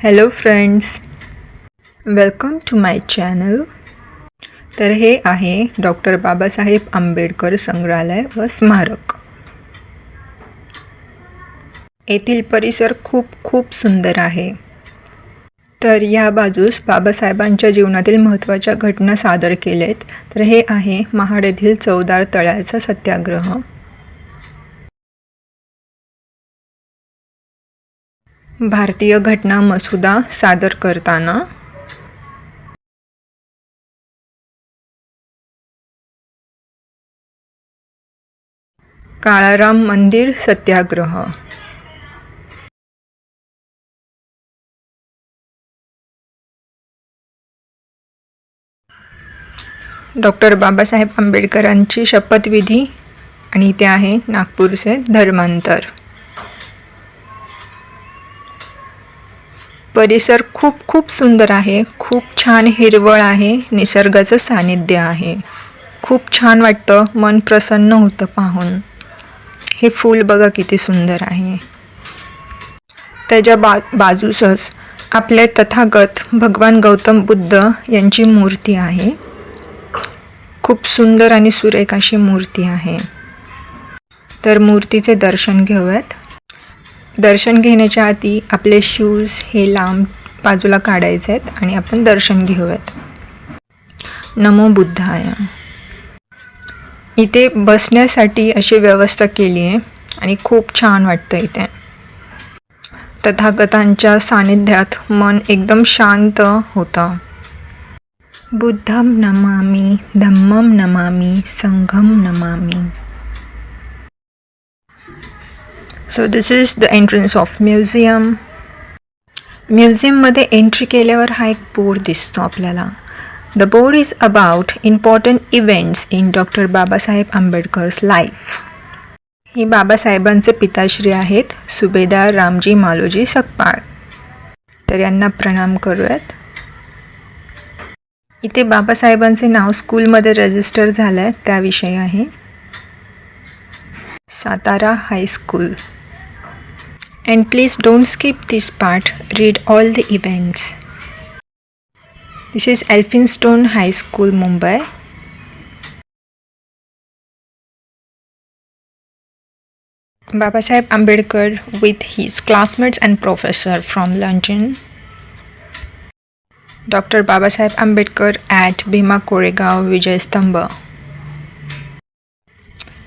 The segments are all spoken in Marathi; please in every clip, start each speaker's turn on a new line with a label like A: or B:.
A: Hello friends welcome to my channel तर हे आहे डॉक्टर बाबासाहेब आंबेडकर संग्रहालय व स्मारक. येथील परिसर खूप खूप सुंदर आहे. तर या बाजूस बाबासाहेबांच्या जीवनातील महत्त्वाच्या घटना सादर केल्या आहेत तर हे आहे महाड येथील चौदार तळ्याचा सत्याग्रह. भारतीय घटना मसुदा सादर करताना काळाराम मंदिर सत्याग्रह. डॉक्टर बाबासाहेब आंबेडकरांची शपथविधी आणि ते आहे नागपूरचे धर्मांतर. परिसर खूप खूप सुंदर आहे. खूप छान हिरवळ आहे. निसर्गाचं सानिध्य आहे. खूप छान वाटतं. मन प्रसन्न होतं पाहून. हे फूल बघा किती सुंदर आहे. त्याच्या बा बाजूसच आपले तथागत भगवान गौतम बुद्ध यांची मूर्ती आहे. खूप सुंदर आणि सुरेख अशी मूर्ती आहे. तर मूर्तीचे दर्शन घेऊयात. दर्शन घेण्याच्या आधी आपले शूज हे लांब बाजूला काढायचे आहेत आणि आपण दर्शन घेऊयात. नमो बुद्धाय. इथे बसण्यासाठी अशी व्यवस्था केली आहे आणि खूप छान वाटतं इथे. तथागतांच्या सानिध्यात मन एकदम शांत होतं. बुद्धम नमामी धम्मम नमामी संघम Namami. So this is the entrance of museum म्युझियममध्ये एंट्री केल्यावर हा एक बोर्ड दिसतो आपल्याला. The board is about important events in doctor Babasaheb Ambedkar's life हे बाबासाहेबांचे पिताश्री आहेत सुभेदार रामजी मालोजी सकपाळ. तर यांना प्रणाम करूयात. इथे बाबासाहेबांचे नाव स्कूलमध्ये रजिस्टर झालं आहे त्याविषयी आहे. Satara high school And please don't skip this part, read all the events. This is Elphinstone High School, Mumbai. Babasaheb Ambedkar with his classmates and professor from London. Dr. Babasaheb Ambedkar at Bhima Koregaon Vijay Stamba.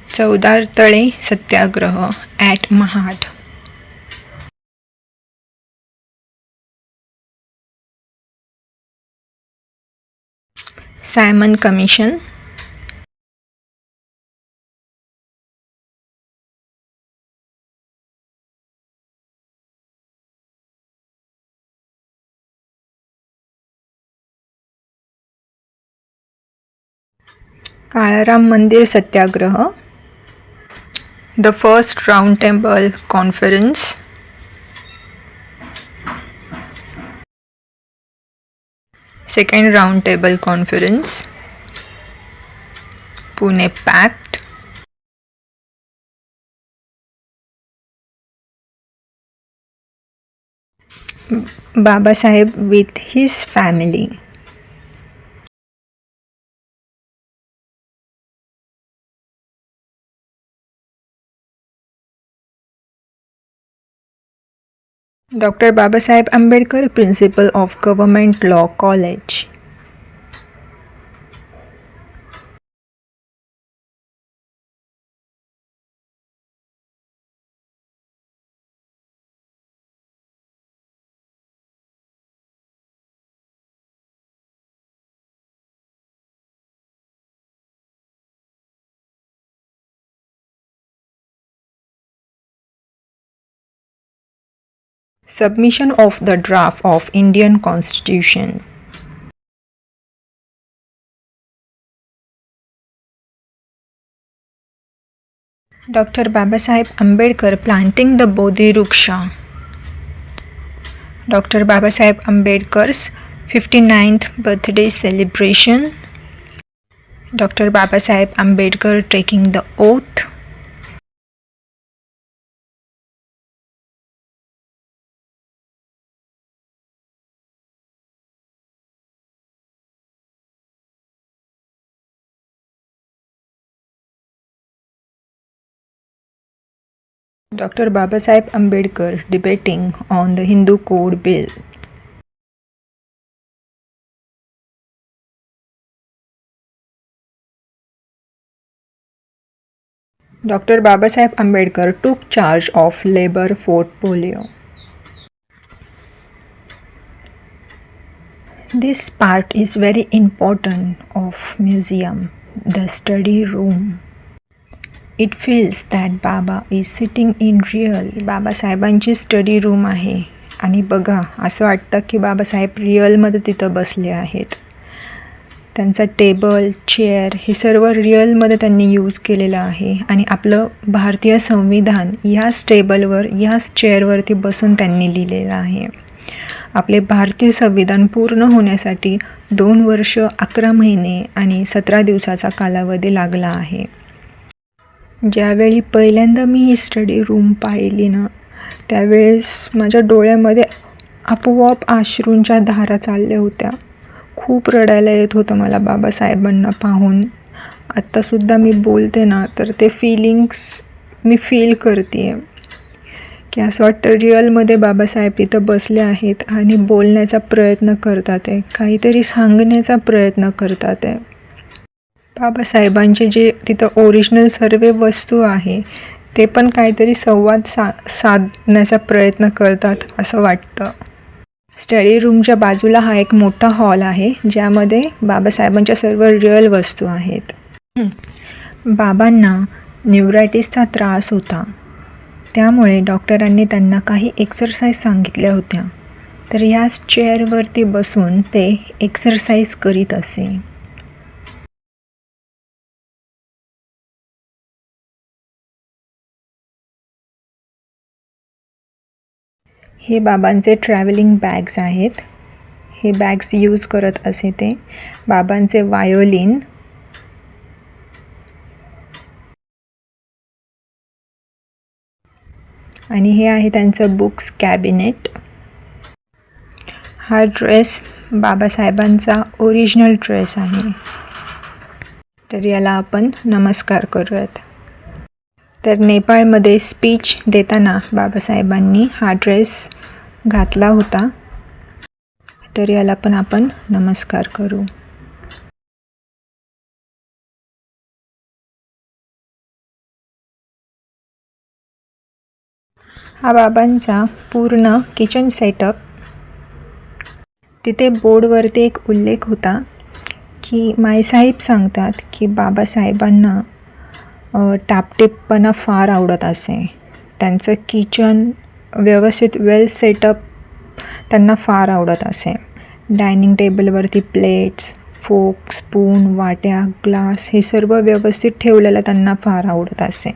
A: Chaudar Tale Satyagraha at Mahat. Simon commission Kalaram मंदिर satyagraha. The first round temple conference second round table conference Pune pact Babasaheb with his Dr. Baba Sahib Ambedkar, Principal of Government Law College. Submission of the draft of Indian Constitution. Dr. Babasaheb Ambedkar planting the Bodhi Ruksha. Dr. Babasaheb Ambedkar's 59th birthday celebration. Dr. Babasaheb Ambedkar taking the oath. Dr. Babasaheb Ambedkar debating on the Hindu Code Bill. Dr. Babasaheb Ambedkar took charge of labor portfolio. This part is very important of museum, the study room. It feels that Baba is sitting in real बाबासाहेबांची स्टडी रूम आहे. आणि बघा असं वाटतं की बाबासाहेब रिअलमध्ये तिथं बसले आहेत. त्यांचा टेबल चेअर हे सर्व रिअलमध्ये त्यांनी यूज केलेलं आहे. आणि आपलं भारतीय संविधान ह्याच टेबलवर ह्याच चेअरवरती बसून त्यांनी लिहिलेलं आहे. आपले भारतीय संविधान पूर्ण होण्यासाठी दोन वर्ष अकरा महिने आणि सतरा दिवसाचा कालावधी लागला आहे. ज्यावेळी पहिल्यांदा मी ही स्टडी रूम पाहिली ना त्यावेळेस माझ्या डोळ्यामध्ये आपोआप आश्रूंच्या धारा चालल्या होत्या. खूप रडायला येत होतं मला बाबासाहेबांना पाहून. आत्तासुद्धा मी बोलते ना तर ते फिलिंग्स मी फील करते आहे की असं वाटतं रिअलमध्ये बाबासाहेब इथं बसले आहेत आणि बोलण्याचा प्रयत्न करतात आहे काहीतरी सांगण्याचा प्रयत्न करतात आहे बाबासाहेबांचे जे तिथं ओरिजिनल सर्व वस्तू आहे ते पण काहीतरी संवाद सा साधण्याचा प्रयत्न करतात असं वाटतं. स्टडी रूमच्या बाजूला हा एक मोठा हॉल आहे ज्यामध्ये बाबासाहेबांच्या सर्व रिअल वस्तू आहेत. बाबांना न्यूरायटिसचा त्रास होता. त्यामुळे डॉक्टरांनी त्यांना काही एक्सरसाइज सांगितल्या होत्या. तर याच चेअरवरती बसून ते एक्सरसाइज करीत असे. हे बाबांचे ट्रॅव्हलिंग बॅग्स आहेत. हे बॅग्स यूज करत असे ते. बाबांचे वायोलिन आणि हे आहे त्यांचं बुक्स कॅबिनेट हा ड्रेस बाबासाहेबांचा ओरिजिनल ड्रेस आहे. तर याला आपण नमस्कार करूयात. तर नेपाळमध्ये स्पीच देताना बाबासाहेबांनी हा ड्रेस घातला होता. तर याला पण आपण नमस्कार करू. हा बाबांचा पूर्ण किचन सेटअप तिथे बोर्डवरती एक उल्लेख होता की मायसाहेब सांगतात की बाबासाहेबांना टापटीपपणा फार आवडत असे. त्यांचं किचन व्यवस्थित वेल सेटअप त्यांना फार आवडत असे. डायनिंग टेबलवरती प्लेट्स फोक स्पून वाट्या ग्लास हे सर्व व्यवस्थित ठेवलेलं त्यांना फार आवडत असे.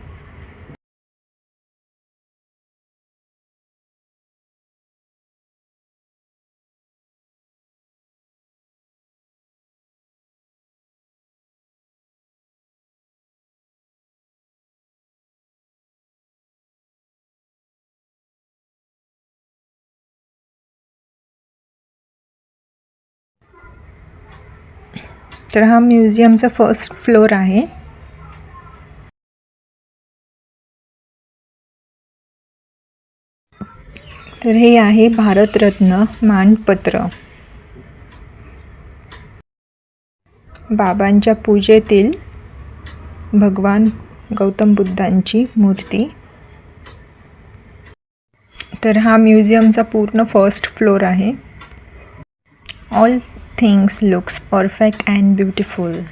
A: तर हा म्युझियमचा फर्स्ट फ्लोअर आहे. तर हे आहे भारतरत्न मानपत्र. बाबांच्या पूजेतील भगवान गौतम बुद्धांची मूर्ती. तर हा म्युझियमचा पूर्ण फर्स्ट फ्लोअर आहे. All things looks perfect and beautiful.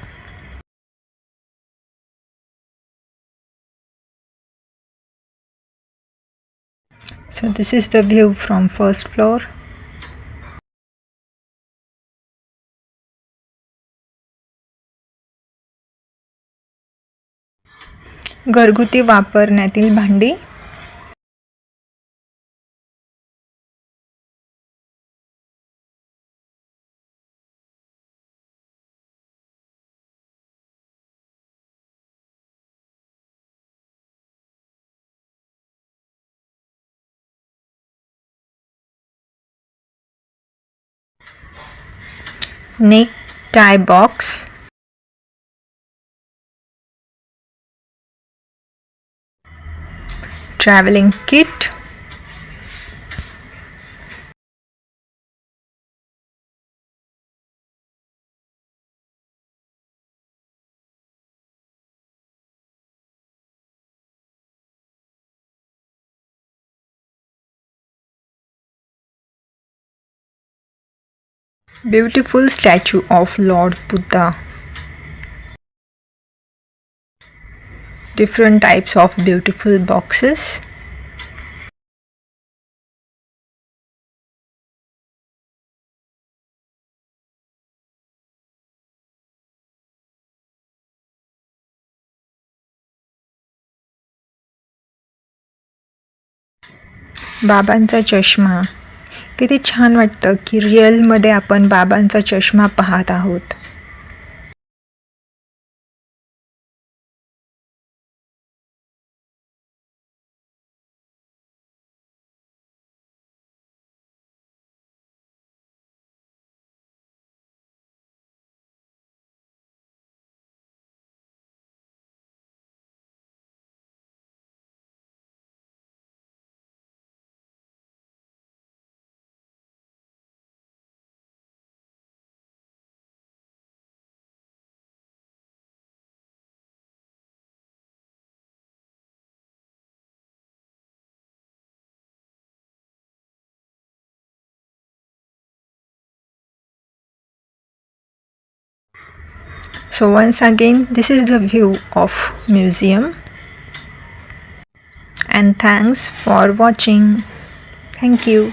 A: So this is the view from first floor. घरगुती वापरण्यातील भांडी neck tie box. Traveling kit beautiful statue of lord buddha different types of beautiful boxes बाबांचा चष्मा किती छान वाटतं की रिअलमध्ये आपण बाबांचा चष्मा पाहत आहोत. So once again this is the view of museum. And thanks for watching. Thank you